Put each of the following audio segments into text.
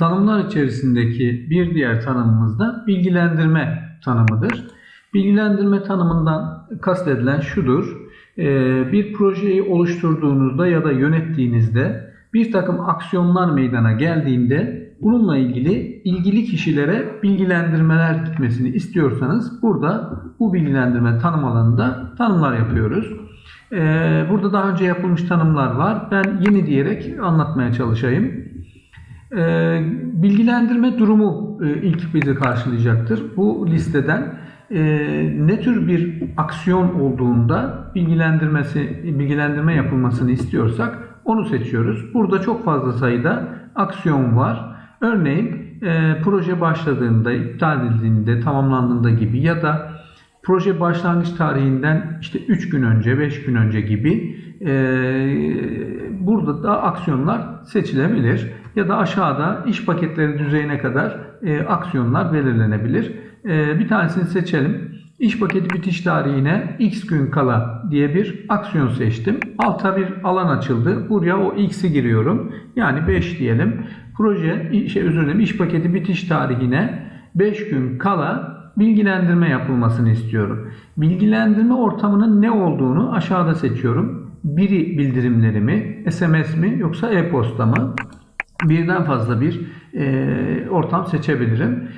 Tanımlar içerisindeki bir diğer tanımımız da bilgilendirme tanımıdır. Bilgilendirme tanımından kastedilen şudur. Ee, Bir projeyi oluşturduğunuzda ya da yönettiğinizde bir takım aksiyonlar meydana geldiğinde bununla ilgili ilgili kişilere bilgilendirmeler gitmesini istiyorsanız burada bu bilgilendirme tanım alanında tanımlar yapıyoruz. Ee, Burada daha önce yapılmış tanımlar var. Ben yeni diyerek anlatmaya çalışayım. Ee, bilgilendirme durumu e, ilk bizi karşılayacaktır. Bu listeden e, ne tür bir aksiyon olduğunda bilgilendirmesi bilgilendirme yapılmasını istiyorsak onu seçiyoruz. Burada çok fazla sayıda aksiyon var. Örneğin e, proje başladığında, iptal edildiğinde, tamamlandığında gibi ya da proje başlangıç tarihinden işte 3 gün önce, 5 gün önce gibi e, burada da aksiyonlar seçilebilir. Ya da aşağıda iş paketleri düzeyine kadar e, aksiyonlar belirlenebilir. E, bir tanesini seçelim. İş paketi bitiş tarihine x gün kala diye bir aksiyon seçtim. Alta bir alan açıldı. Buraya o x'i giriyorum. Yani 5 diyelim. Proje, şey özür dilerim, iş paketi bitiş tarihine 5 gün kala bilgilendirme yapılmasını istiyorum. Bilgilendirme ortamının ne olduğunu aşağıda seçiyorum. Biri bildirimlerimi, SMS mi yoksa e-posta mı? Birden fazla bir e, ortam seçebilirim.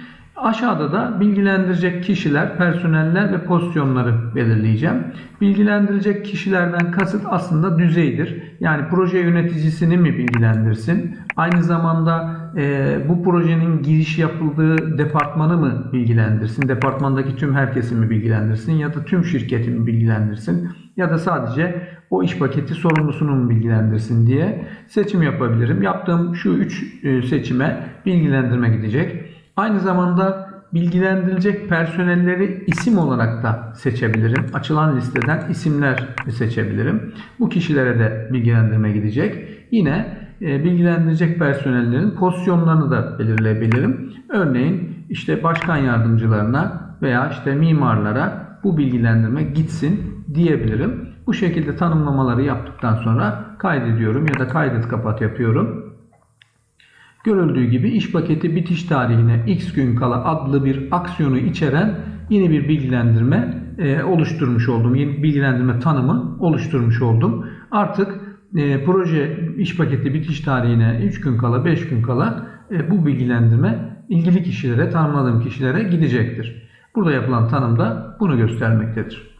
Aşağıda da bilgilendirecek kişiler, personeller ve pozisyonları belirleyeceğim. Bilgilendirecek kişilerden kasıt aslında düzeydir. Yani proje yöneticisini mi bilgilendirsin? Aynı zamanda e, bu projenin giriş yapıldığı departmanı mı bilgilendirsin? Departmandaki tüm herkesi mi bilgilendirsin? Ya da tüm şirketi mi bilgilendirsin? Ya da sadece o iş paketi sorumlusunu mu bilgilendirsin diye seçim yapabilirim. Yaptığım şu üç e, seçime bilgilendirme gidecek. Aynı zamanda bilgilendirilecek personelleri isim olarak da seçebilirim. Açılan listeden isimler seçebilirim. Bu kişilere de bilgilendirme gidecek. Yine e, bilgilendirecek personellerin pozisyonlarını da belirleyebilirim. Örneğin işte başkan yardımcılarına veya işte mimarlara bu bilgilendirme gitsin diyebilirim. Bu şekilde tanımlamaları yaptıktan sonra kaydediyorum ya da kaydet kapat yapıyorum. Görüldüğü gibi iş paketi bitiş tarihine x gün kala adlı bir aksiyonu içeren yeni bir bilgilendirme e, oluşturmuş oldum. Yeni bilgilendirme tanımı oluşturmuş oldum. Artık e, proje iş paketi bitiş tarihine 3 gün kala 5 gün kala e, bu bilgilendirme ilgili kişilere tanımladığım kişilere gidecektir. Burada yapılan tanım da bunu göstermektedir.